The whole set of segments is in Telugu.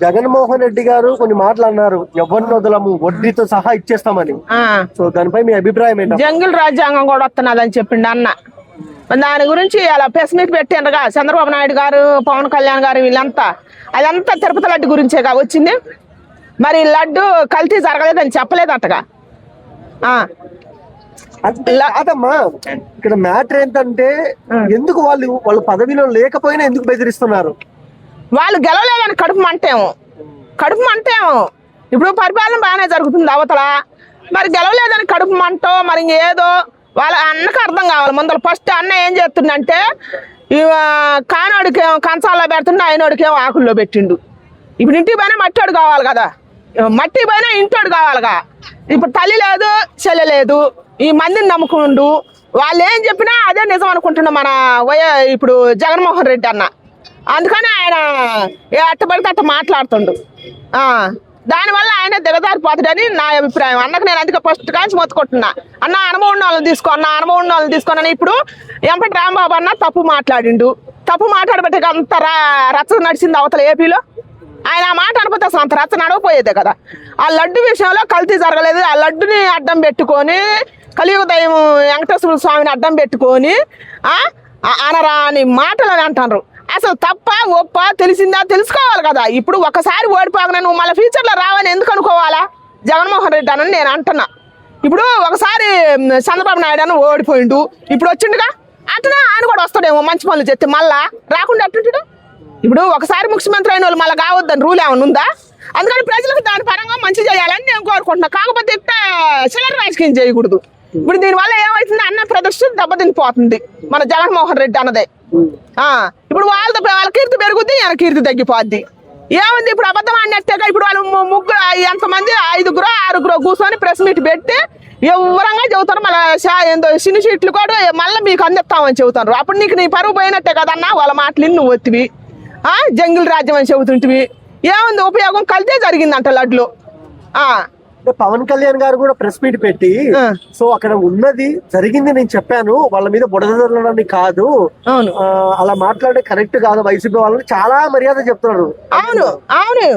జగన్మోహన్ రెడ్డి గారు కొన్ని మాటలు అన్నారు ఎవరిని వదలము? వడ్డీతో సహా ఇచ్చేస్తామని. ఆ, సో దానిపై మీ అభిప్రాయం ఏంటి? జంగిల్ రాజ్యాంగం కూడా వస్తున్నదని చెప్పిండు అన్న. దాని గురించి అలా ప్రెస్ మీట్ పెట్టిండ్రుగా చంద్రబాబు నాయుడు గారు పవన్ కళ్యాణ్ గారు వీళ్ళంతా. అదంతా తిరుపతి లడ్డు గురించేగా వచ్చింది. మరి లడ్డు కల్తీ జరగలేదని చెప్పలేదటగా కాదమ్మా ఇక్కడ మ్యాటర్ ఏంటంటే ఎందుకు వాళ్ళు వాళ్ళ పదవిలో లేకపోయినా ఎందుకు బెదిరిస్తున్నారు? వాళ్ళు గెలవలేదని కడుపు మంటేమో కడుపు మంటేమో ఇప్పుడు పరిపాలన బాగానే జరుగుతుంది అవతల. మరి గెలవలేదని కడుపు మంటో. మరి ఏదో వాళ్ళ అన్నకు అర్థం కావాలి. ముందర ఫస్ట్ అన్న ఏం చేస్తుండంటే కానోడికేమో కంచాల్లో పెడుతుండే ఆయనోడికేమో ఆకుల్లో పెట్టిండు. ఇప్పుడు ఇంటికి పైన మట్టోడు కావాలి కదా. మట్టి పైన ఇంటోడు కావాలిగా. ఇప్పుడు తల్లి లేదు చెల్లె లేదు. ఈ మందిని నమ్ముకుండు. వాళ్ళు ఏం చెప్పినా అదే నిజం అనుకుంటున్నా మన వయ ఇప్పుడు జగన్మోహన్ రెడ్డి అన్న. అందుకని ఆయన ఏ అట్టబడితే అట్ట మాట్లాడుతుండు. దానివల్ల ఆయన దిగజారిపోతాడని నా అభిప్రాయం. అన్నకు నేను అందుకే ఫస్ట్ కాంచి మొత్తుకుంటున్నా అన్న అనుభవం ఉన్న వాళ్ళని తీసుకో అన్న అనుభవం ఉన్న వాళ్ళని తీసుకున్నాను ఇప్పుడు ఎంపటి రాంబాబు అన్న తప్పు మాట్లాడిండు. తప్పు మాట్లాడబట్టే అంత రా- రచ్చ నడిచింది అవతల ఏపీలో. ఆయన ఆ మాట అనుకుంటే అసలు అంత రచ్చ నడవపోయేదే కదా. ఆ లడ్డు విషయంలో కల్తీ జరగలేదు. ఆ లడ్డుని అడ్డం పెట్టుకొని కలియుగ వెంకటేశ్వర స్వామిని అడ్డం పెట్టుకొని అనరాని మాటలు అని అంటారు అసలు తప్ప ఒప్ప తెలిసిందా తెలుసుకోవాలి కదా. ఇప్పుడు ఒకసారి ఓడిపోగానే నువ్వు మళ్ళీ ఫ్యూచర్లో రావని ఎందుకు అనుకోవాలా? జగన్మోహన్ రెడ్డి అని నేను అంటున్నా. ఇప్పుడు ఒకసారి చంద్రబాబు నాయుడు అని ఓడిపోయిండు. ఇప్పుడు వచ్చిండుగా? అట్లా ఆయన కూడా వస్తాడేమో మంచి పనులు చెప్తే మళ్ళా. రాకుండా అట్టుంటాడు ఇప్పుడు ఒకసారి ముఖ్యమంత్రి అయిన వాళ్ళు మళ్ళీ కావద్దని రూల్ ఏమైనా ఉందా? అందుకని ప్రజలకు దాని పరంగా మంచి చేయాలని నేను కోరుకుంటున్నా. కాకపోతే ఇక్కడ చిల్లర రాజకీయం చేయకూడదు. ఇప్పుడు దీనివల్ల ఏమవుతుంది? అన్న ప్రదర్శన దెబ్బతినిపోతుంది. మన జగన్మోహన్ రెడ్డి అన్నదే. ఇప్పుడు వాళ్ళతో వాళ్ళ కీర్తి పెరుగుద్ది ఈయన కీర్తి తగ్గిపోద్ది. ఏముంది ఇప్పుడు అబద్ధం అన్నట్టుగా ఇప్పుడు వాళ్ళు ముగ్గురు ఎంతమంది ఐదుగురు ఆరుగురు కూర్చొని ప్రెస్ మీట్ పెట్టి వివరంగా చెబుతారు? మళ్ళీ ఏందో చిన్న సీట్లు కూడా మళ్ళీ మీకు అందిస్తామని చెబుతారు. అప్పుడు నీకు నీ పరువు పోయినట్టే కదన్నా వాళ్ళ మాటలు నువ్వు ఒత్తివి. ఆ జంగిల్ రాజ్యం అని చెబుతుంటివి. ఏముంది ఉపయోగం కలితే జరిగిందంట లడ్లు. అంటే పవన్ కళ్యాణ్ గారు కూడా ప్రెస్ మీట్ పెట్టి. సో అక్కడ ఉన్నది జరిగింది నేను చెప్పాను వాళ్ళ మీద బుడద జల్లడానికి కాదు అలా మాట్లాడే కరెక్ట్ కాదు వైసీపీ వాళ్ళని. చాలా మర్యాద చెప్తున్నారు. అవును అవును?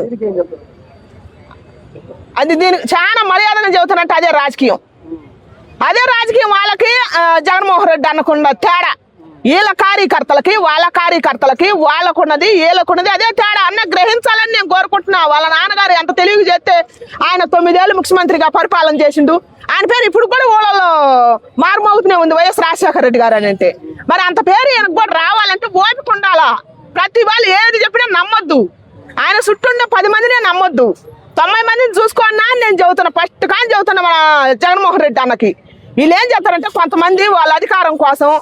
అది దీనికి చాలా మర్యాదగా చెబుతానంటే అదే రాజకీయం. అదే రాజకీయం వాళ్ళకి జగన్మోహన్ రెడ్డి అనకుండా తేడా. వీళ్ళ కార్యకర్తలకి వాళ్ళ కార్యకర్తలకి వాళ్ళకున్నది వీళ్ళకున్నది అదే తేడా. అన్న గ్రహించాలని నేను కోరుకుంటున్నా. వాళ్ళ నాన్నగారు ఎంత తెలివి చేస్తే ఆయన తొమ్మిదేళ్ళు ముఖ్యమంత్రిగా పరిపాలన చేసిండు. ఆయన పేరు ఇప్పుడు కూడా ఊళ్ళలో మారుమోగుతూనే ఉంది వైఎస్ రాజశేఖర రెడ్డి గారు అని అంటే. మరి అంత పేరు ఈయనకు కూడా రావాలంటే ఓపిక ఉండాలా? ప్రతి వాళ్ళు ఏది చెప్పినా నమ్మొద్దు. ఆయన చుట్టూ పది మందినే నమ్మొద్దు. తొంభై మందిని చూసుకోన్నా అని నేను చెబుతున్నా. ఫస్ట్ కానీ చెబుతున్నా మన జగన్మోహన్ రెడ్డి అన్నకి. వీళ్ళు ఏం చెప్తారంటే కొంతమంది వాళ్ళ అధికారం కోసం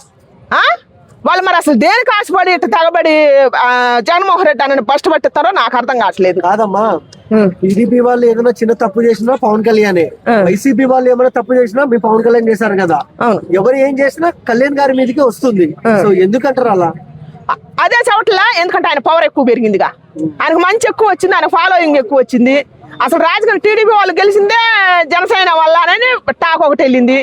ఆ? వాళ్ళు మరి అసలు దేనికి ఆశపడి ఇట్ట తెగబడి జగన్మోహన్ రెడ్డి అన్నని ఫస్ట్ పట్టిస్తారో నాకు అర్థం కావట్లేదు. కాదమ్మా. టీడీపీ వాళ్ళు ఏదైనా చిన్న తప్పు చేసినా పవన్ కళ్యాణే. వైసీపీ వాళ్ళు ఏమైనా తప్పు చేసినా మీ పవన్ కళ్యాణ్ చేశారు కదా. ఎవరు ఏం చేసినా కళ్యాణ్ గారి మీదకి వస్తుంది. సో ఎందుకంటారు అలా? అదే చోట్ల ఎందుకంటే ఆయన పవర్ ఎక్కువ పెరిగిందిగా. ఆయనకు మంచి ఎక్కువ వచ్చింది ఆయన ఫాలోయింగ్ ఎక్కువ వచ్చింది. అసలు రాజకీయ టీడీపీ వాళ్ళు గెలిచిందే జనసేన వల్ల అని టాక్ ఒకటి వెళ్ళింది.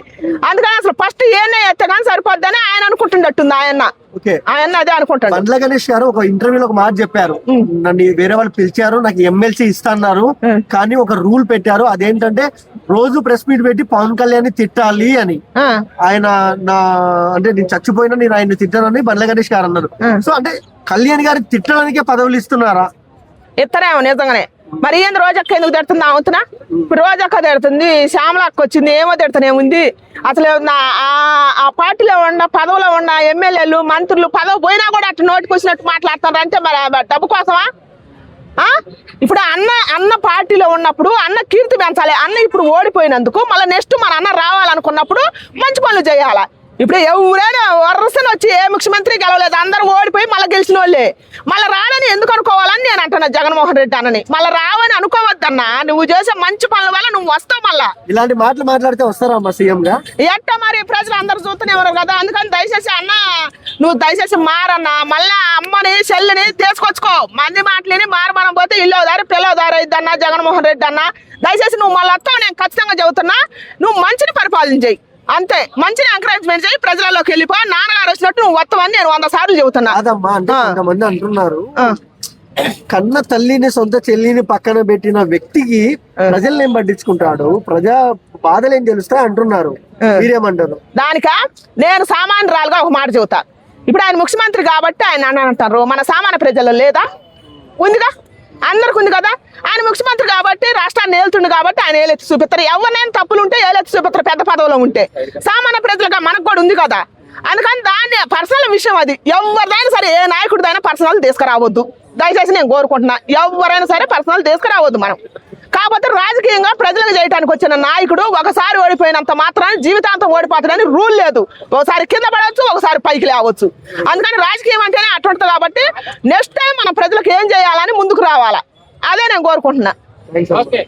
అందుకని అసలు ఫస్ట్ ఏనే ఎత్తే కానీ సరిపోద్దని ఆయన అనుకుంటున్నట్టుంది ఆయన. ఓకే. ఆయన అదే అనుకుంటాడు. బండ్ల గణేష్ గారు ఒక ఇంటర్వ్యూలో ఒక మాట చెప్పారు. నన్ను వేరే వాళ్ళు పిలిచారు నాకు ఎమ్మెల్సీ ఇస్తాన్నారు కానీ ఒక రూల్ పెట్టారు. అదేంటంటే రోజు ప్రెస్ మీట్ పెట్టి పవన్ కళ్యాణ్ తిట్టాలి అని. ఆయన నా అంటే నేను చచ్చిపోయినా నేను ఆయన తిట్టానని బండ్ల గణేష్ గారు అన్నారు. సో అంటే కళ్యాణ్ గారికి తిట్టడానికే పదవులు ఇస్తున్నారా? ఇస్తారేమో నిజంగానే. మరి ఏంది రోజక్క ఎందుకు తిడుతుంది అవుతున్నా? ఇప్పుడు రోజక్క తిడుతుంది శ్యామలక్క వచ్చింది ఏమో తిడుతూనే ఉంది అసలు ఆ- పార్టీలో ఉన్న పదవిలో ఉన్న ఎమ్మెల్యేలు మంత్రులు పదవి పోయినా కూడా అటు నోటికి వచ్చినట్టు మాట్లాడుతున్నారు అంటే మరి డబ్బు కోసమా? ఇప్పుడు అన్న అన్న పార్టీలో ఉన్నప్పుడు అన్న కీర్తి పెంచాలి అన్న ఇప్పుడు ఓడిపోయినందుకు మళ్ళీ నెక్స్ట్ మన అన్న రావాలనుకున్నప్పుడు మంచి పనులు చేయాలి? ఇప్పుడు ఎవరైనా వరుసన వచ్చి ఏ ముఖ్యమంత్రి గెలవలేదు అందరూ ఓడిపోయి మళ్ళీ గెలిచిన వాళ్ళే మళ్ళీ రాడని ఎందుకు అనుకోవాలని నేను అంటున్నా జగన్మోహన్ రెడ్డి అన్నని. మళ్ళీ రావని అనుకోవద్దన్నా నువ్వు చేసే మంచి పనుల వల్ల నువ్వు వస్తావు మళ్ళా. ఇలాంటి మాటలు మాట్లాడితే వస్తారా అమ్మా సీఎం గా? ఎట్ట మరి ప్రజలు అందరు చూస్తూనే ఉన్నారు కదా అందుకని దయచేసి అన్న నువ్వు దయచేసి మారన్న మళ్ళా అమ్మని చెల్లిని తీసుకొచ్చుకో. మంది మాటలేని మారు మనం పోతే ఇల్లు దారి పిల్లవ దారి అన్న జగన్మోహన్ రెడ్డి అన్న. దయచేసి నువ్వు మళ్ళీ వస్తావు నేను ఖచ్చితంగా చెబుతున్నా. నువ్వు మంచిని పరిపాలన చేయి అంతే. మంచిని ఎంకరేజ్మెంట్ చేయి ప్రజలలోకి వెళ్ళిపో. నాన్నగారు వచ్చినట్టు నువ్వు వస్తావని నేను వంద సార్లు చెబుతున్నా. కాదమ్మా అంటే ఆ. కొంతమంది అంటున్నారు. కన్న తల్లిని సొంత చెల్లిని పక్కన పెట్టిన వ్యక్తికి ప్రజల్ని ఏం పట్టించుకుంటాడు? ప్రజా బాధలు ఏం తెలుస్తాయి అంటున్నారు. మీరేమంటారు? దానిక? నేను సామాన్యురాలుగా ఒక మాట చెబుతా. ఇప్పుడు ఆయన ముఖ్యమంత్రి కాబట్టి ఆయన అంటారు మన సామాన్య ప్రజల్లో లేదా? ఉందిగా? అందరికి ఉంది కదా? ఆయన ముఖ్యమంత్రి కాబట్టి రాష్ట్రాన్ని ఏలుతుండు కాబట్టి ఆయన ఏలెత్తి చూపిస్తారు. ఎవరినైనా తప్పులు ఉంటే ఏలెత్తి చూపిస్తారు పెద్ద పదవిలో ఉంటే. సామాన్య ప్రజలుగా మనకు కూడా ఉంది కదా? అందుకని దాన్ని పర్సనల్ విషయం అది. ఎవరిదైనా సరే ఏ నాయకుడిదైనా పర్సనల్ తీసుకురావద్దు. దయచేసి నేను కోరుకుంటున్నా ఎవరైనా సరే పర్సనల్ తీసుకురావద్దు మనం. కాకపోతే రాజకీయంగా ప్రజలకు చేయడానికి వచ్చిన నాయకుడు ఒకసారి ఓడిపోయినంత మాత్రాన్ని జీవితాంతం ఓడిపోతాడని రూల్ లేదు. ఒకసారి కింద పడవచ్చు ఒకసారి పైకి లేవచ్చు. అందుకని రాజకీయం అంటేనే అట్టుంటుంది కాబట్టి నెక్స్ట్ టైం మన ప్రజలకు ఏం చేయాలని ముందుకు రావాలా. అదే నేను కోరుకుంటున్నా. ఓకే